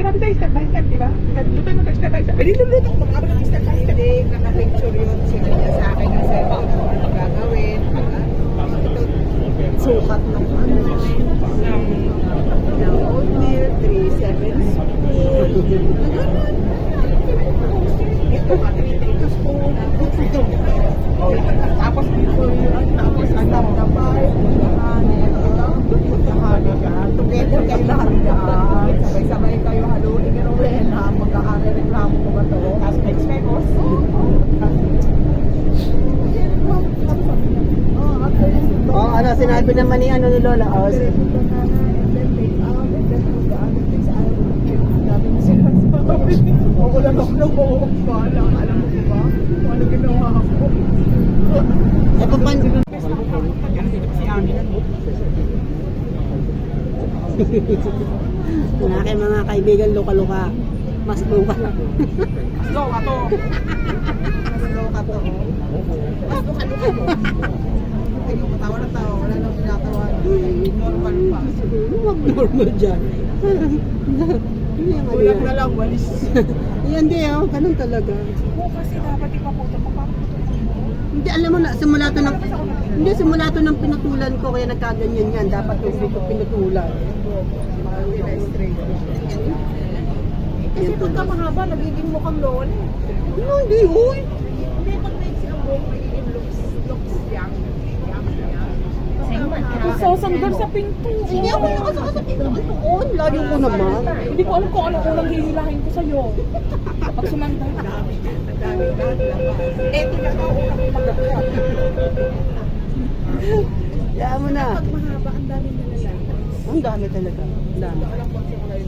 sinabi tayo step by step, di ba? Luto mo step by step. Pwede luluto ko mga ng step by step. Hindi, nakapicture yun. Sige niya sa akin yung cellphone ko ano gagawin. Sukat ng ano, ng, ng oatmeal, 3 7 spoon. Ito, ito spoon. Oh, tapos dito yun. Tapos ang tapdapay, honey, honey ka. Together kayo lahat yan. Sabay-sabay kayo haluin ni Rowena. Magkakari reklamo ko ba to? Tapos next memos. Oh, ano, sinabi naman ni ano oh, si- Ako lang ako buhok ko. Alam alam mo ba? Kung ano ginawa ko. kung pan- Si Ami. Ang aking mga kaibigan, luka-luka. Mas luka. Slow ka to. Mas luka to. Mas luka-luka mo. Ay, yung tawa na tawa, wala nang ginagawa. Normal pa. Huwag normal dyan. Hindi ano Kulang na lang, walis. Yan di oh, ganun talaga. Oo, kasi dapat ipaputo mo pa. Hindi, alam mo na, simula to ng, hindi, simula to ng pinutulan ko, kaya nagkaganyan yan. Dapat yung dito pinutulan. Kasi pagka mahaba, nagiging mukhang lola. No, hindi, uy. Hindi, pag maiksi ang buhok, magiging looks, looks young. Young, young. Sasandal sa pinto. Hindi ako nakasakasakit naman doon. Layo ko naman. Hindi ko alam kung ano unang hihilahin ko sa'yo. Pag sumandal ka. Eto na ako. Kaya mo na. Pag mahaba, ang daming nalalaki. Ang dami talaga. Ang dami.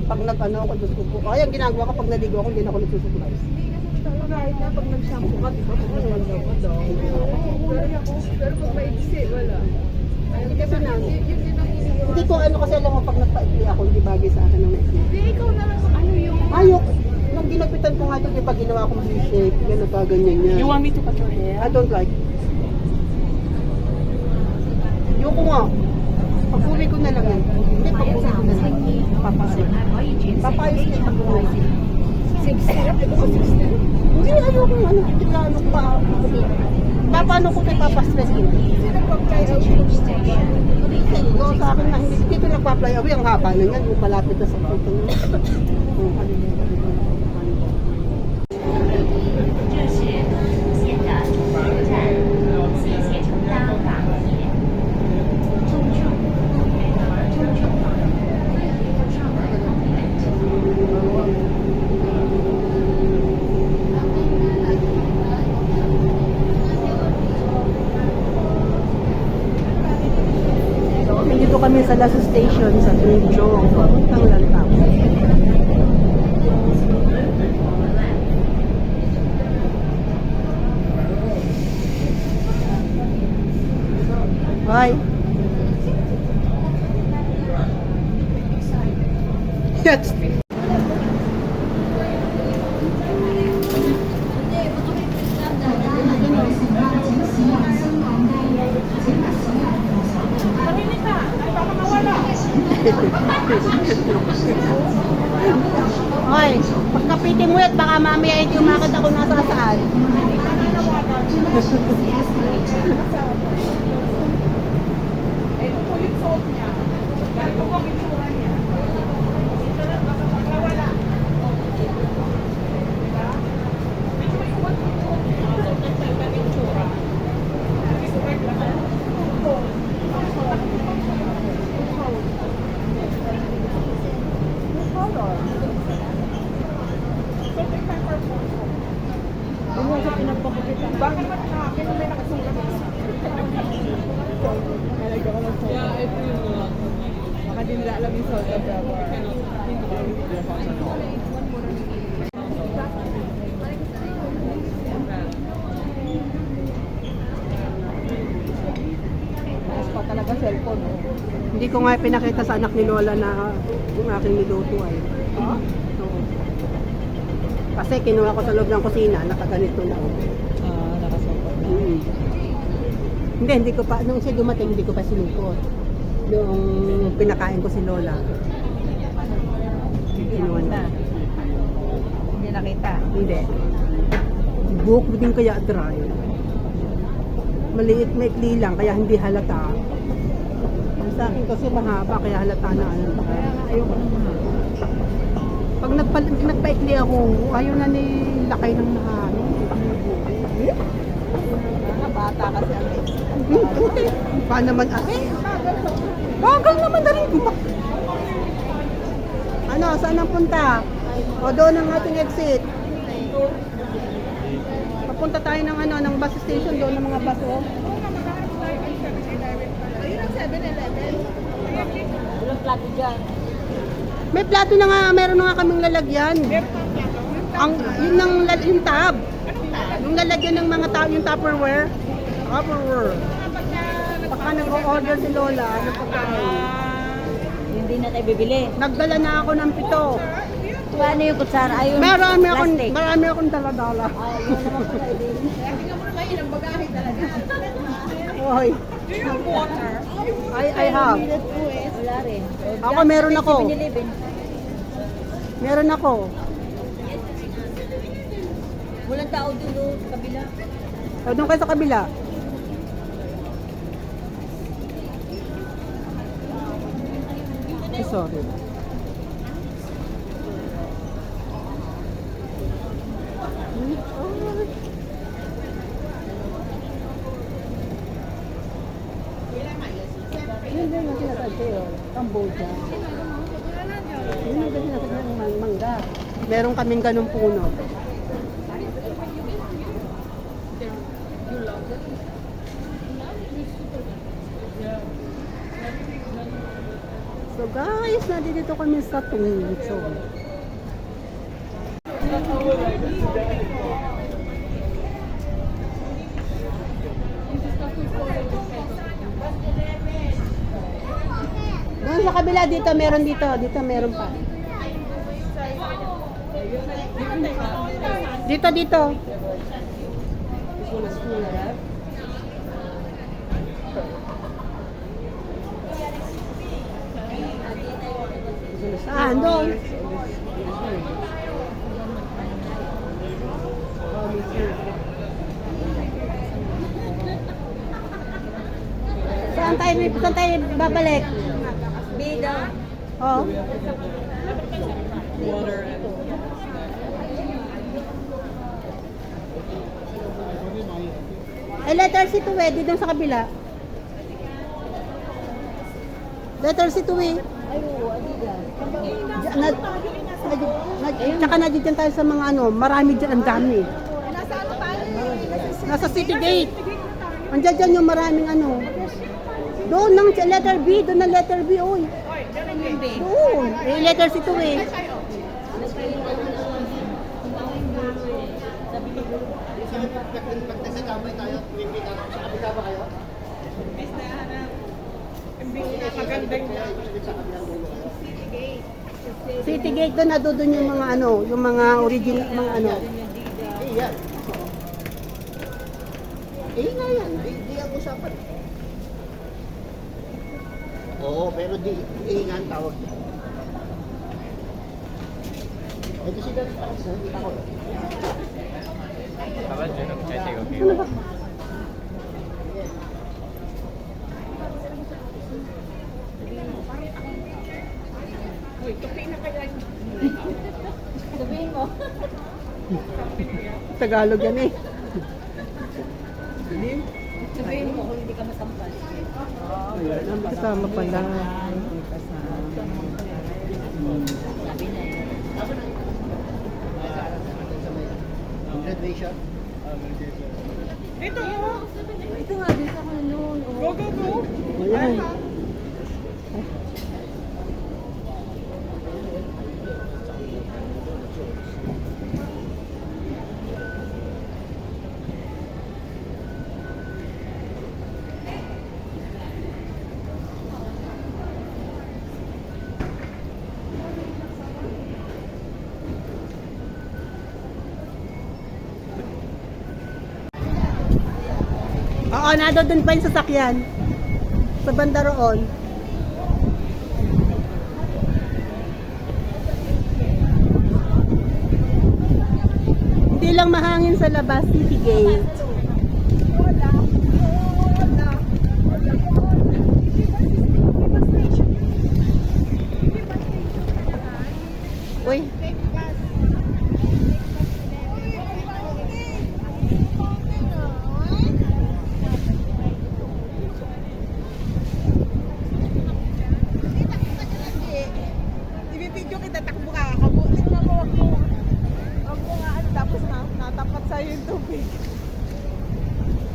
Pag nag-ano ako, gusto ko. Ay, ang ginagawa ko pag naligo ako, hindi na ako nagsusupply. Kahit na pag nag-shampoo ka, di ba? Pag ano, ang daw. Pero pag maiksi, wala. Hindi kasi na. Hindi ko ano kasi alam mo, pag nagpa-ikli ako, hindi bagay sa akin ang maikli. Hindi, ikaw na lang ano yung... Ayok. Nung ginapitan ko nga ito, di ba ginawa kong V-shape, gano'n pa, ganyan yan. You want me to cut your hair? I don't like. Yung ko nga. Pag-uwi ko na lang yan. Hindi, pag-uwi ko na lang. Papasok. Papayos niya pag-uwi. Six step, ito ko six step. Hindi, ano kung ano, plano ko pa. Paano ko tayo papastress ko? Pag-apply out yung station? Ikaw sa akin na hindi dito nagpa-apply away, ang haba na yan, yung palapit na sa puto mo. Oh, Hoy, pagkapitin mo yan, baka mamaya hindi umakit ako nasa saan. Ito po yung suot niya. Ganito po ko nga pinakita sa anak ni Lola na yung aking niluto ay. Ah? So, kasi kinuha ko sa loob ng kusina, nakaganito na ako. Ah, nakasopot na. Mm. Hindi, hindi ko pa, nung siya dumating, hindi ko pa sinukot. Yung pinakain ko si Lola. Kinuha na. Hindi nakita? Hindi. Buhok din kaya dry. Maliit, maikli lang, kaya hindi halata. Sa akin kasi mahaba, kaya halata na ano. Kaya nga, ayoko mahaba. Pag nagpa, nagpaikli ako, ayaw na ni lakay ng nahano. Bata kasi ang Pa naman ay. Bagal naman na rin. Ano, saan ang punta? O doon ang ating exit. Papunta tayo ng ano, ng bus station doon ng mga bus oh. Ayun ang 7-Eleven. Walang plato dyan. May plato na nga, meron na nga kaming lalagyan. Ang yun ng lal- yung tab. Yung lalagyan ng mga tao, yung Tupperware. Tupperware. Baka nag-order si Lola ng pagkain. Hindi na tayo bibili. Nagdala na ako ng pito. Paano yung kutsara? Ayun, Marami akong, plastic. marami akong dala-dala. Ah, yun naman pala. eh, di. Kaya tingnan mo naman yun ang bagahe talaga. Hoy, Do you have water? I, I have. Wala rin. Ako, meron ako. 7-Eleven. Meron ako. Walang tao dulo sa kabila. O, doon kayo sa kabila. Ay, sorry. Sinasabi sa'yo, Cambodia. Yun ang sinasabi ng mang- mangga. Meron kaming ganong puno. So guys, nandito kami sa Tungchong. Kabila dito, meron dito. Dito meron pa. Dito, dito. Saan? Doon. Saan tayo, saan tayo babalik? Oh. Eh, letter C to eh, dito sa kabila. Letter to eh. Ay, oo, na, na, na, tsaka na dyan tayo sa mga ano, marami dyan, ang dami. Nasa ano tayo? Nasa City Gate. Andiyan dyan yung maraming ano. Doon ng letter B, doon ng letter B, oy. Ganun yung day. Doon. Eh, letter C to eh. Kayo. City Gate doon, nado doon yung mga ano, yung mga original, mga ano. Yan. Eh nga yan, di, di ang usapan. Oo, pero di, eh ang tawag. Ito si Dad Paris, ha? Kita ko. Ano ba? Uy, tupi na kaya yun. Sabihin mo. Tagalog yan eh. Sabihin mo kung hindi ka masampal. Kasama pala. May kasama. Sabi na yun. Graduation. Ito, oh. Ito nga, dito ako noon. Go, go, go. Ayan. Oo, nado dun pa yung sasakyan. Sa banda roon. Hindi lang mahangin sa labas, City Gate. Uy. Ibibidyo kita, takbo ka. Kabo, tingnan mo, wag mo. Wag mo nga, ano, tapos na, natapat sa'yo yung tubig.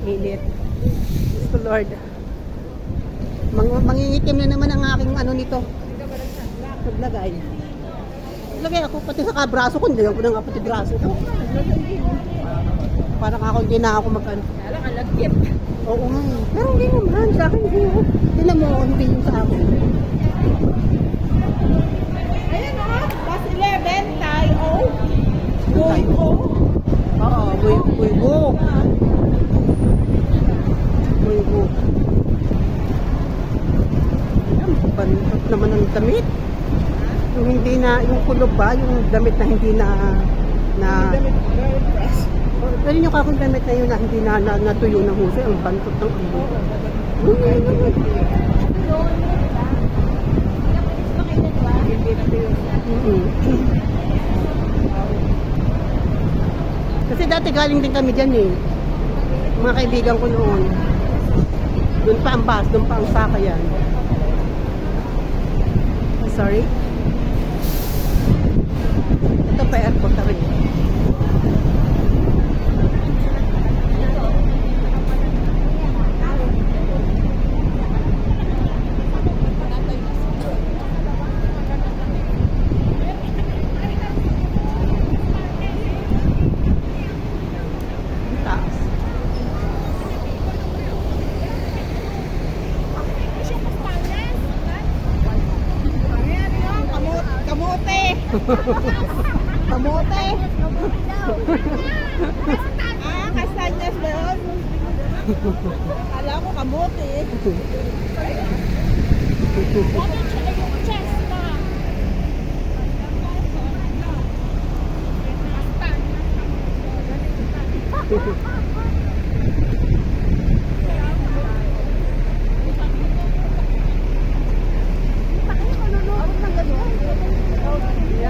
Init. Ko Lord. Mang mangingitim na naman ang aking ano nito. Naglagay. Naglagay ako pati sa kabraso ko. Hindi ako na nga pati braso ko. Parang ako hindi na ako mag ano. Kala ka, lagkit. Oo nga. Pero hindi naman. Sa akin hindi. Tinan mo, hindi yung sa akin. Ayan o, bus 11, tayo. Tayo. Oo, buy, buy book. Buy book. Ayan, bantot naman ang damit. Yung hindi na, yung kulob ba, yung damit na hindi na, na, pero yung kakong damit na yun na hindi na, na natuyo ng husay, ang bantot ng amo. Mm-mm. Kasi dati galing din kami dyan eh. Mga kaibigan ko noon. Doon pa ang bus, doon pa ang sakayan. Sorry? Ito pa airport na rin. Ang taas. Ayan yun, kamut, kamote. kamote. ah, kastanyas ba yun? Kala kamote.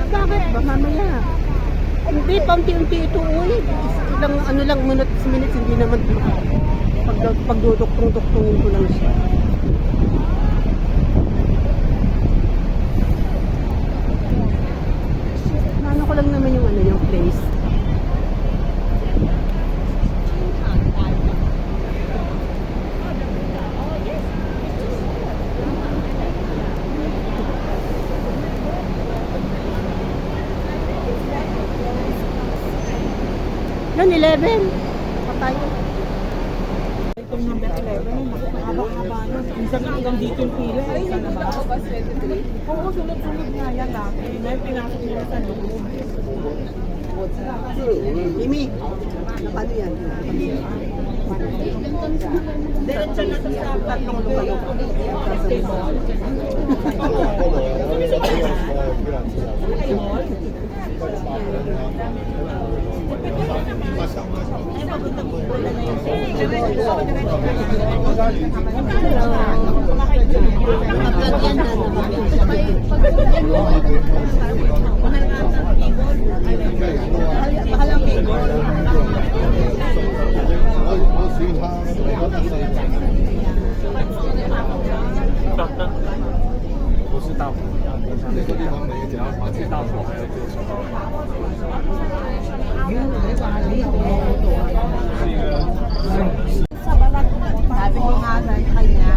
Bakit ba mamaya? Hindi, paunti-unti ito uy. Ilang ano lang, minutes, minutes, hindi pag, pagduduktong-duktongin ko lang siya. Ano ko lang naman yung ano yung place. Tatlong lumayo po dito. Thank you. To sa tatlong lumayo. Pagkagyan na naman. Bahalang bigol. Sabi ko nga sa kanya,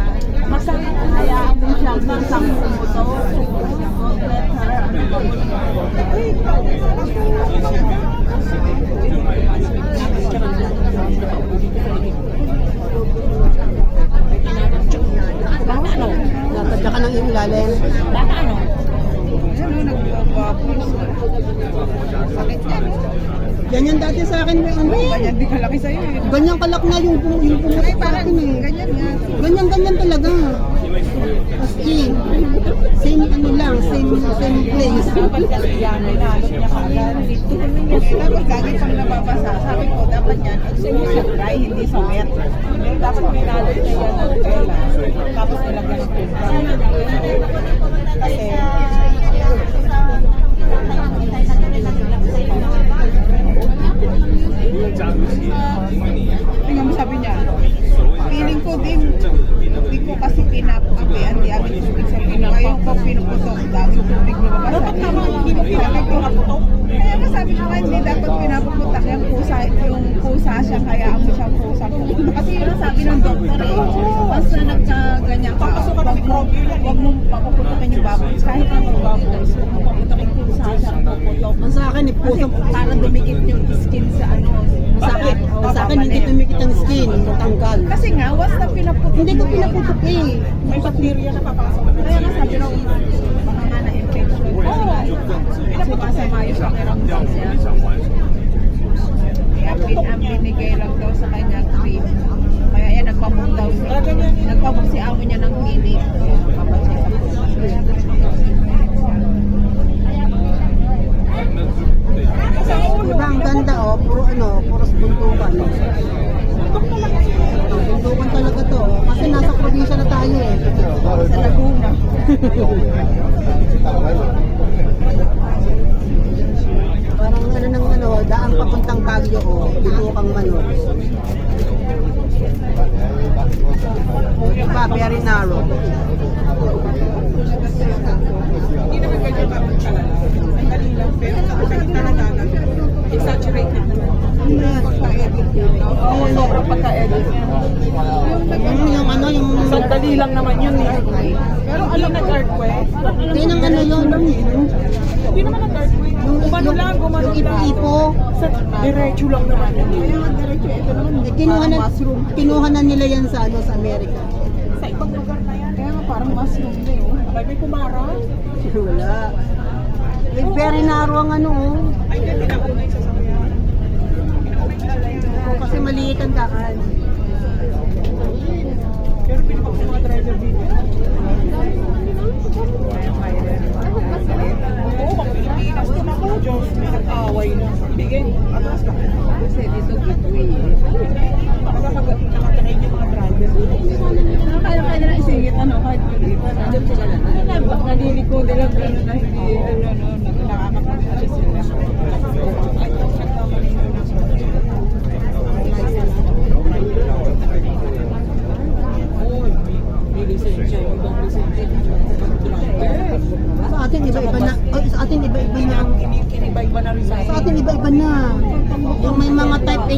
masakit hayaan mo siya ng sampung buto. Let her. Natadya ka ng ilalim. Ganyan dati sa akin may ano kalaki sa'yo eh. Ganyan kalak na yung, yung pumunta sa akin eh. Ganyan nga. Ganyan, ganyan talaga. As in, same ano lang, same, same place. Dapat kasi yan, ay nalot niya kagad. Tapos lagi pang nababasa, sabi ko, dapat yan, dry, hindi sa wet. Dapat may nalot niya yan ng tela. Tapos nilagyan ng toothbrush. Kasi, Tingnan mo sabi niya, feeling ko din, hindi ko kasi pinapapi, hindi amin tubig sa pino. Ngayon ko pinuputok, dami tubig lumabas. dapat naman hindi mo pinaputok. kaya nga sabi ko hindi dapat pinapuputak yung pusa, yung pusa siya, kaya mo siyang pusa. Kasi yun ang sabi ng doktor eh, na nagkaganyan ka, Papasukan ng wag mo, mikrobyo yan eh. wag mo papuputukin yung baboy. Kahit anong baboy, pusa siya, puputok. Ang sa akin, puso, para dumikit yung skin sa ano, sa akin, sa akin hindi dumikit ang skin, tanggal. Kasi nga, once na pinaputok, hindi ko pinaputok eh. May bacteria na papasok. Kaya nga sabi ng baka nga na-infection. Oo. Sumasama yung pakiramdam niya. Kaya pin ang binigay lang daw sa kanya cream. Kaya yan, nagpabog daw. Nagpabog si amo niya ng clinic. Papacheck up. Diba ang ganda oh, puro ano, puro buntukan. Buntukan talaga to, oh. kasi nasa probinsya na tayo eh. Sa Laguna. Parang ano ng ano, daang papuntang Baguio oh, binukang manok. Yung ba, very narrow. Hindi naman ganyan kapag kalala. Sandali lang. Pero nakakita na natin. Exaggerate na. Ano yan? Pagka-edit yun. Oo, sobrang pagka-edit. Yung, yung ano, yung... Sandali lang naman yun eh. Pero alam nag-earthquake. Hindi nang ano yun. Hindi naman nag-earthquake. Gumano lang, gumano Yung lang. ipo-ipo. Sa diretso lang naman yun. Eh, Kinuha na, kinuha na nila yan sa ano sa Amerika. Sa ibang lugar na yan. Kaya parang mushroom na yun. Abay, may kumara. Wala. Eh, very narrow ang ano oh. Ay, hindi na. Oo, Kasi maliit ang daan. Pero pinapag sa mga driver dito. Oo, mga Pilipinas. Ako, Diyos, may nag-away na. Bigay, atras ka. Kasi dito gateway Nakakag- Nakatangay yung mga driver. Kaya kaya nila isingit ano kahit dito na. Naliliko nila gano'n na hindi ano ano nakakapagpasya sila. Ay, nagkamali na lang. May lisensya, yung ibang lisensya. Sa atin iba-iba na, oh, sa atin iba-iba na ang Kiniba-iba na rin sa Sa atin iba-iba na. Yung may mga type A,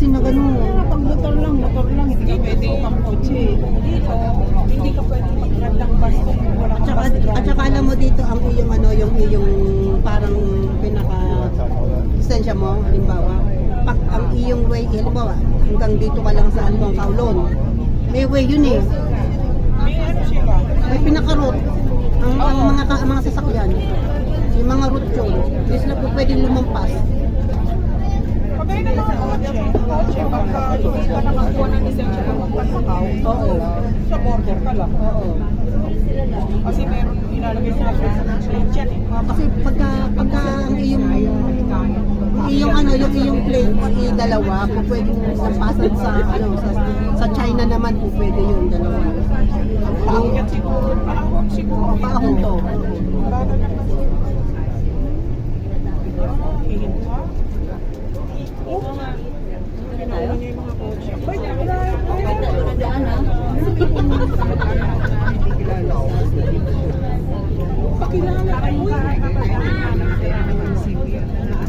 C na gano'n. Pag motor lang, motor lang, hindi ka pwede pang kotse. Hindi ka pwede mag-grab ng bus kung wala At saka, at alam mo dito ang iyong ano, yung iyong parang pinaka lisensya mo, halimbawa, pag ang iyong way, halimbawa, hanggang dito ka lang sa Albang Kaulon, may way yun eh. May ano siya ba? May pinaka-route. Ang, ang mga, ang mga sasakyan, yung mga route yun, hindi sila po pwedeng lumampas. Pwede na mga kotse. Kotse, pagka hindi ka nakakuha ng lisensya na magpasakaw, Oo. sa border lang. Oo. Kasi meron inalagay sila sa lisensya eh. Kasi pagka, pagka ang iyong, iyong ano, yung iyong plane, pati dalawa, kung pwede mo sampasan sa, ano, sa, sa China naman, kung pwede yung dalawa. Paakyat siguro, paahon siguro. Paahon to. Paahon to. Oh. Tayo? Ba't wala? Wala daan ha? Pakilala kayo. Pakilala kayo.